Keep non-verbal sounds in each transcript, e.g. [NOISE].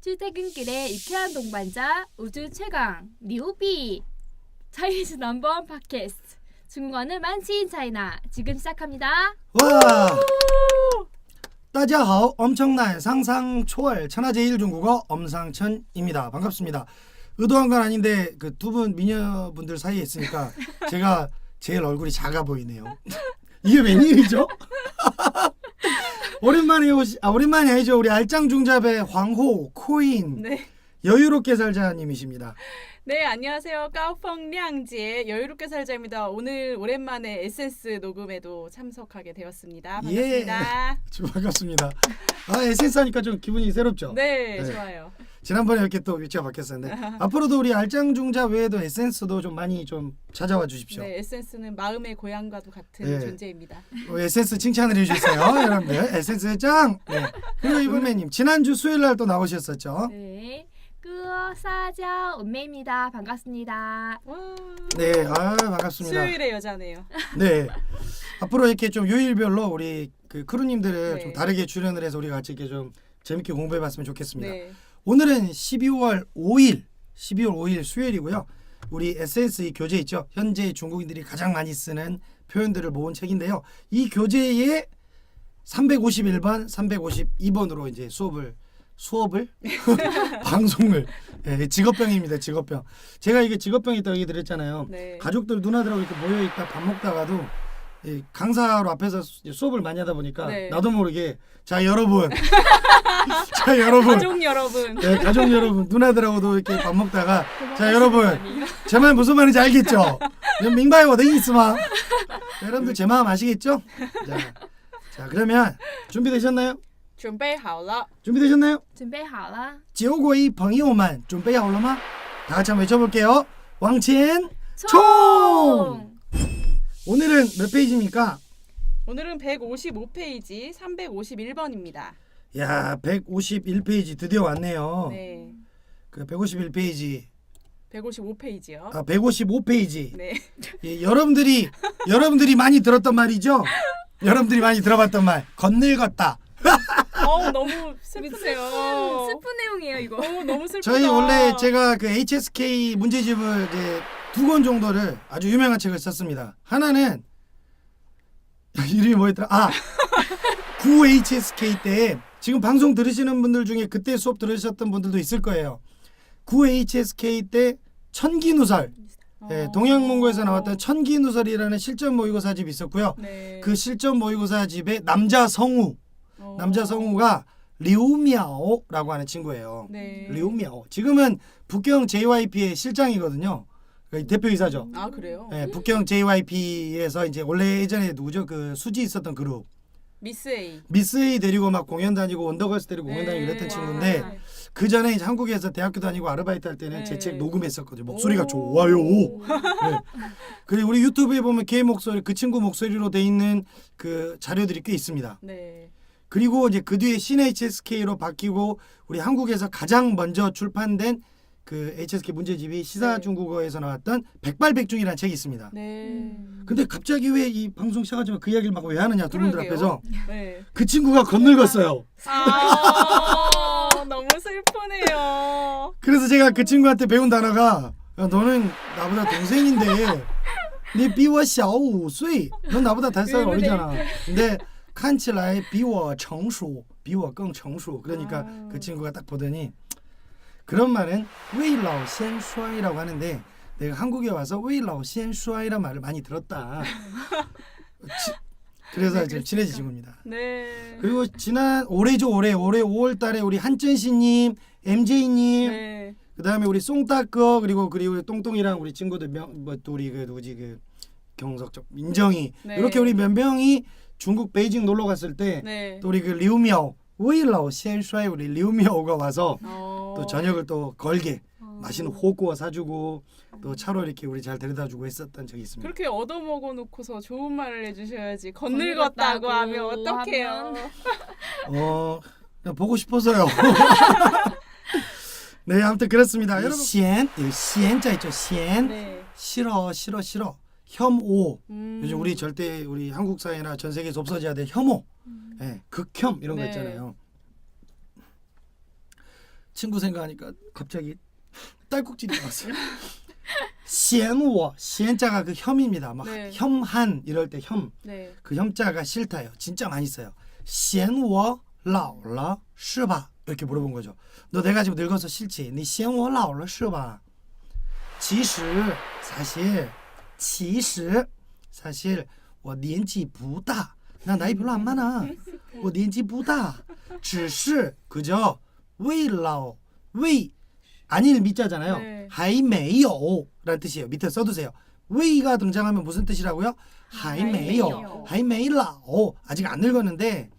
출퇴근길의 유쾌한 동반자 우주 최강 리우비 차이니즈 넘버원 팟캐스트 중국어는 만치인 차이나 지금 시작합니다. 와! 大家好, 엄청난 상상 초월 천하제일 중국어 엄상천입니다. 반갑습니다. 의도한 건 아닌데 그 두 분 미녀분들 사이에 있으니까 [LAUGHS] 제가 제일 얼굴이 작아 보이네요. [LAUGHS] 이게 웬일이죠? [LAUGHS] 오랜만에 오시 아 오랜만이 아니죠. 우리 알짱 중잡의 황호 코인 네. 여유롭게 살자님이십니다. 네, 안녕하세요. 까오펑량지의 여유롭게 살자입니다. 오늘 오랜만에 에센스 녹음에도 참석하게 되었습니다. 예. 반갑습니다. [LAUGHS] 좀 반갑습니다. 아 에센스 하니까 좀 기분이 새롭죠. 네, 네. 좋아요. 지난번에 이렇게 또 위치가 바뀌었었는데 [LAUGHS] 앞으로도 우리 알짱중자 외에도 에센스도 좀 많이 좀 찾아와 주십시오. 네, 에센스는 마음의 고향과도 같은 네. 존재입니다. 어, 에센스 칭찬을 해주세요, [LAUGHS] 여러분들. 에센스 짱. 네. 그리고 이분매님 지난주 수요일 날 또 나오셨었죠. 네, 끄어 사자 은매입니다. 반갑습니다. 와. 네, 아 반갑습니다. 수요일의 여자네요. 네. 앞으로 이렇게 좀 요일별로 우리 그 크루님들을 네. 좀 다르게 출연을 해서 우리가 같이 이렇게 좀 재밌게 공부해봤으면 좋겠습니다. 네. 오늘은 12월 5일, 12월 5일 수요일이고요. 우리 에센스 이 교재 있죠. 현재 중국인들이 가장 많이 쓰는 표현들을 모은 책인데요. 이 교재에 351번, 352번으로 이제 수업을 수업을 [LAUGHS] 방송을 예, 직업병입니다. 직업병. 제가 이게 직업병이 있다고 얘기 드렸잖아요. 네. 가족들 누나들하고 이렇게 모여 있다 밥 먹다가도 이 강사로 앞에서 수- 수업을 많이 하다 보니까 네. 나도 모르게 자 여러분 [LAUGHS] 자 여러분 가족 여러분. 네, 가족 여러분 누나들하고도 이렇게 밥 먹다가 자 여러분 제 말 무슨 말인지 알겠죠? 민바이 어디 있으마? 여러분들 제 마음 아시겠죠? 자, 자 그러면 준비되셨나요? 准备好了. 준비되셨나요? 准备好了，九国朋友们准备好了吗? 다 같이 한번 외쳐볼게요. 왕첸 총! 총! 오늘은 몇 페이지입니까? 오늘은 155페이지 351번입니다. 야, 151페이지 드디어 왔네요. 네. 그 151페이지, 155페이지요. 아 155페이지. 네. 예, 여러분들이 여러분들이 많이 들었던 말이죠. 여러분들이 많이 들어봤던 말 건늙었다. [LAUGHS] 어우, 너무 슬프네요. 슬픈 내용이에요 이거. 어, 너무 슬프다. 저희 원래 제가 그 HSK 문제집을 이제 두 권 정도를 아주 유명한 책을 썼습니다. 하나는 [LAUGHS] 이름이 뭐였더라? 아, 9 HSK 때 지금 방송 들으시는 분들 중에 그때 수업 들으셨던 분들도 있을 거예요. 9 HSK 때 천기누설, 예, 어. 동양문고에서 나왔던 천기누설이라는 실전 모의고사집이 있었고요. 네. 그 실전 모의고사집에 남자 성우, 어. 남자 성우가 리우미아오라고 하는 친구예요. 네. 리우미아오. 지금은 북경 JYP의 실장이거든요. 그 대표이사죠. 아 그래요? 예, 북경 JYP에서 이제 원래 예전에 누구죠? 그 수지 있었던 그룹 미스 A. 미스 A 데리고 막 공연 다니고 원더걸스 데리고 공연 다니고 네. 그랬던 와. 친구인데 그 전에 이제 한국에서 대학교 다니고 아르바이트 할 때는 네. 제책 녹음했었거든요. 목소리가 오. 좋아요. 네. 그리고 우리 유튜브에 보면 걔 목소리 그 친구 목소리로 돼 있는 그 자료들이 꽤 있습니다. 네. 그리고 이제 그 뒤에 신HSK로 바뀌고 우리 한국에서 가장 먼저 출판된 그 HSK 문제집이 시사중국어에서 네. 나왔던 백발백중이라는 책이 있습니다. 네. 음. 근데 갑자기 왜 이 방송 시작하지만 그 이야기를 막 왜 하느냐 두 분들 앞에서 네. 그 친구가 건늙었어요. 아 너무 슬프네요. 그래서 제가 그 친구한테 배운 단어가 야, 너는 나보다 동생인데 네 비와 샤오 쇠. 넌 나보다 5살 어리잖아. 근데 看起来比我成熟比我更成熟 그러니까 아. 그 친구가 딱 보더니 그런 말은 未老先衰라고 하는데 내가 한국에 와서 未老先衰란 말을 많이 들었다. 치- 그래서 이제 친해진 친구입니다. 네. 그리고 지난 올해죠 올해 올해 5월달에 우리 한전씨님, MJ님, 네. 그다음에 우리 송따꺼 그리고 그리고 똥똥이랑 우리 친구들 명뭐또 우리 그 누구지 그 경석적 민정이 네. 이렇게 우리 몇 명이 중국 베이징 놀러 갔을 때또 네. 우리 그 리우미ao 웨일라오 시엔슈아이 우리 리우미아오가 와서 어. 또 저녁을 또 걸게 어. 맛있는 호구워 사주고 또 차로 이렇게 우리 잘 데려다주고 했었던 적이 있습니다. 그렇게 얻어먹어 놓고서 좋은 말을 해주셔야지 건늙었다고 하면 어떡해요? 하면. 어 그냥 보고 싶어서요. [LAUGHS] 네 아무튼 그렇습니다. 여러분 시엔 이 시엔자 있죠 시엔 네. 싫어 싫어 싫어 혐오. 음. 요즘 우리 절대 우리 한국 사회나 전 세계에서 없어져야 될 혐오. 음. 예, 극혐 이런 거 네. 있잖아요. 친구 생각하니까 갑자기 딸꾹질이 나왔어요. [LAUGHS] 시엔워 시엔자가 그 혐입니다. 막 네. 혐한 이럴 때 혐. 네. 그 혐자가 싫다요. 진짜 많이 써요. 시엔워 라올라 슈바 이렇게 물어본 거죠. 너 네 내가 지금 뭐 늙어서 싫지? 니 시엔워 라올라 슈바. 사실 其实 사실 我年纪不大. 나 나이 별로 안 많아. 我年纪不大.只是 그저 未老未 아닐 미자잖아요. 네. 还没有 라는 뜻이에요. 밑에 써두세요. 왜이가 등장하면 무슨 뜻이라고요? 还没有,还没老 아직 안 늙었는데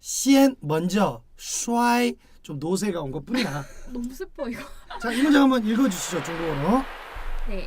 先 먼저 衰좀 노세가 온 것뿐이야. [LAUGHS] 너무 슬퍼 이거. 자, 이 문장 한번 읽어주시죠 중국어로. 对，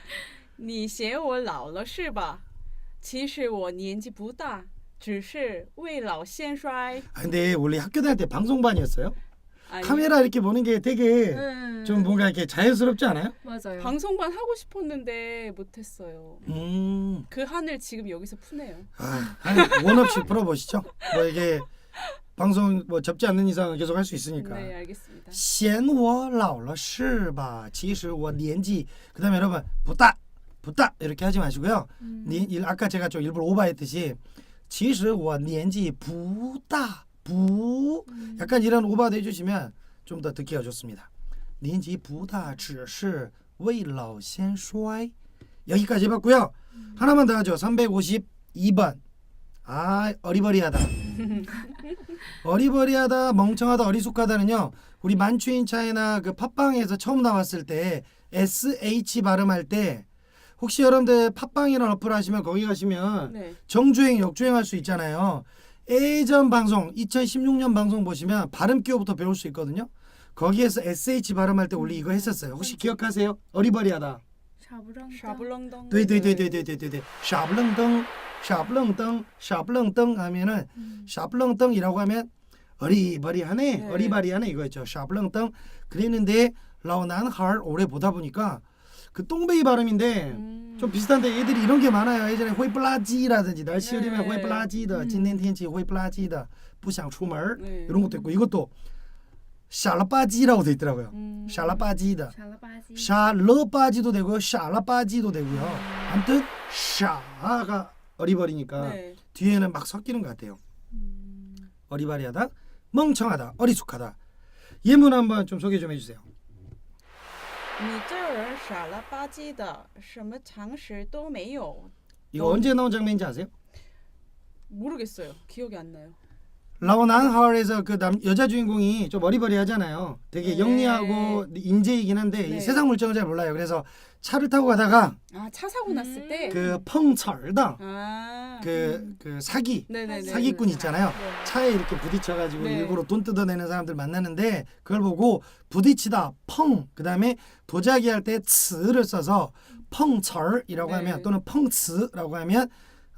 你嫌我老了是吧？其实我年纪不大，只是未老先衰。 아, 근데 원래 학교 다닐 때 방송반이었어요? 아니, 카메라 이렇게 보는 게 되게 음. 좀 뭔가 이렇게 자연스럽지 않아요? 맞아요. 방송반 하고 싶었는데 못했어요. 음, 그 한을 지금 여기서 푸네요. 아, 한원 없이 풀어보시죠. 뭐 이게 방송 뭐 접지 않는 이상 계속 할 수 있으니까. 네 알겠습니다. 嫌我老了是吧?其实我年纪 그다음에 여러분 부다 부다 이렇게 하지 마시고요. 음. 니, 일- 아까 제가 좀 일부러 오버했듯이 其实我年纪不大不 음. 약간 이런 오버도 해주시면 좀 더 듣기가 좋습니다. 年纪不大只是未老先衰 여기까지 해봤고요. 하나만 더 하죠. 352번 아 어리버리하다 [LAUGHS] 어리버리하다 멍청하다 어리숙하다는요 우리 만추인 차이나 그 팟빵에서 처음 나왔을 때 sh 발음할 때 혹시 여러분들 팟빵이라는 어플 하시면 거기 가시면 네. 정주행 역주행할 수 있잖아요. 예전 방송 2016년 방송 보시면 발음 기호부터 배울 수 있거든요. 거기에서 SH 발음할 때 원래 이거 했었어요. 혹시 네. 기억하세요? 어리버리하다. 샤블렁덩 네네네네네네 샤블렁덩, 샤블렁덩, 샤블렁덩 하면은 음. 샤블렁덩이라고 하면 어리버리하네, 어리바리하네 이거였죠. 샤블렁덩. 그랬는데 라오난 할 오래 보다 보니까 그 똥배이 발음인데 음. 좀 비슷한데 애들이 이런 게 많아요. 예전에 호이블라지라든지 날씨 흐리면 네. 호이블라지다, 음. 진텐텐치 호이블라지다, 부샹出门 네. 이런 것도 있고 이것도 샬라빠지라고 돼 있더라고요. 음. 샬라빠지다. 샬라빠지. 샬러빠지도 되고요. 샬라빠지도 되고요. 아무튼 샤가 어리버리니까 네. 뒤에는 막 섞이는 것 같아요. 음. 어리바리하다, 멍청하다, 어리숙하다. 예문 한번 좀 소개 좀 해주세요. 你这人傻了吧唧的，什么常识都没有。 이거 어. 언제 나온 장면인지 아세요? 모르겠어요. 기억이 안 나요. 라오난하울에서 그 남 여자 주인공이 좀 어리버리하잖아요. 되게 네. 영리하고 인재이긴 한데 이 네. 세상 물정을 잘 몰라요. 그래서 차를 타고 가다가 아 차 사고 났을 때. 그 펑철다 아. 그, 그 사기 네네네. 사기꾼 있잖아요. 네. 차에 이렇게 부딪혀가지고 네. 일부러 돈 뜯어내는 사람들 만나는데 그걸 보고 부딪히다 펑 그다음에 도자기 할 때 츠를 써서 펑철이라고 네. 하면 또는 펑츠라고 하면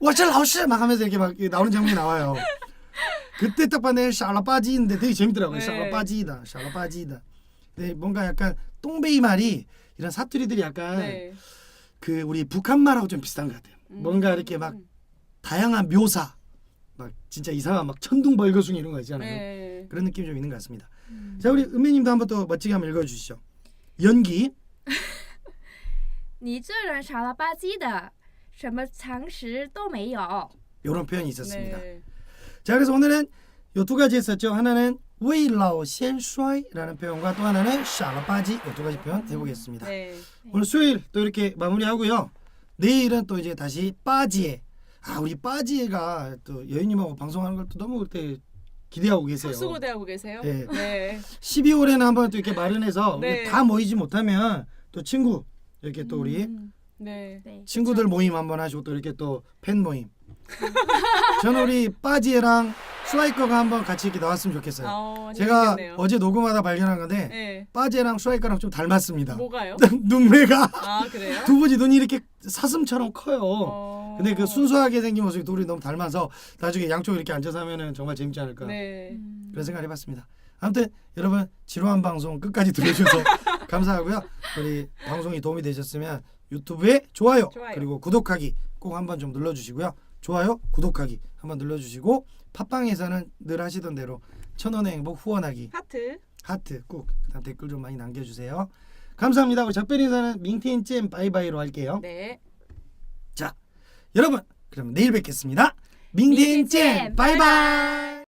我是老师 막 하면서 이렇게 막 나오는 장면이 나와요. 그때 딱 봤는데 샤라빠지인데 되게 재밌더라고요. 네. 샤라빠지다, 샤라빠지다. 네, 뭔가 약간 똥베이 말이 이런 사투리들이 약간 네. 그 우리 북한 말하고 좀 비슷한 것 같아요. 뭔가 이렇게 막 음. 다양한 묘사, 막 진짜 이상한 막 천둥벌거숭이 이런 거 있잖아요. 네. 그런 느낌 좀 있는 것 같습니다. 음. 자 우리 은매님도 한번 또 멋지게 한번 읽어주시죠. 연기 [LAUGHS] 你这人傻了吧唧的， 什么常识都没有。 이런 표현이 있었습니다. 네. 자 그래서 오늘은 요 두 가지 했었죠. 하나는 웨이라오 셴슈아이라는 표현과 또 하나는 샤라바지 이두 가지 표현 해보겠습니다. 네. 오늘 수요일 또 이렇게 마무리하고요. 내일은 또 이제 다시 빠지에 아 우리 빠지에가 또 여인님하고 방송하는 걸 또 너무 그때 기대하고 계세요. 수고대하고 계세요. 네. 네. 12월에는 한번 또 이렇게 마련해서 우리 네. 다 모이지 못하면 또 친구 이렇게 또 우리 음, 네. 네. 친구들 모임 한번 하시고 또 이렇게 또 팬 모임. 저는 우리 빠지에랑 스와이커가 한번 같이 이렇게 나왔으면 좋겠어요. 어, 제가 재밌겠네요. 어제 녹음하다 발견한 건데 네. 빠지에랑 스와이커랑 좀 닮았습니다. 뭐가요? [LAUGHS] 눈매가 아 그래요? 두 분이 눈이 이렇게 사슴처럼 커요. 어... 근데 그 순수하게 생긴 모습이 둘이 너무 닮아서 나중에 양쪽 이렇게 앉아서 하면은 정말 재밌지 않을까 네. 음. 그런 생각을 해봤습니다. 아무튼 여러분 지루한 방송 끝까지 들어주셔서 [LAUGHS] 감사하고요. 우리 방송이 도움이 되셨으면 유튜브에 좋아요, 좋아요. 그리고 구독하기 꼭 한번 좀 눌러주시고요. 좋아요, 구독하기 한번 눌러주시고 팟빵에서는 늘 하시던 대로 천 원의 행복 후원하기 하트. 하트 꾹 그다음 댓글 좀 많이 남겨주세요. 감사합니다. 우리 작별 인사는 민티인잼 바이바이로 할게요. 네. 자, 여러분 그럼 내일 뵙겠습니다. 민티인잼 민티인잼, 바이바이.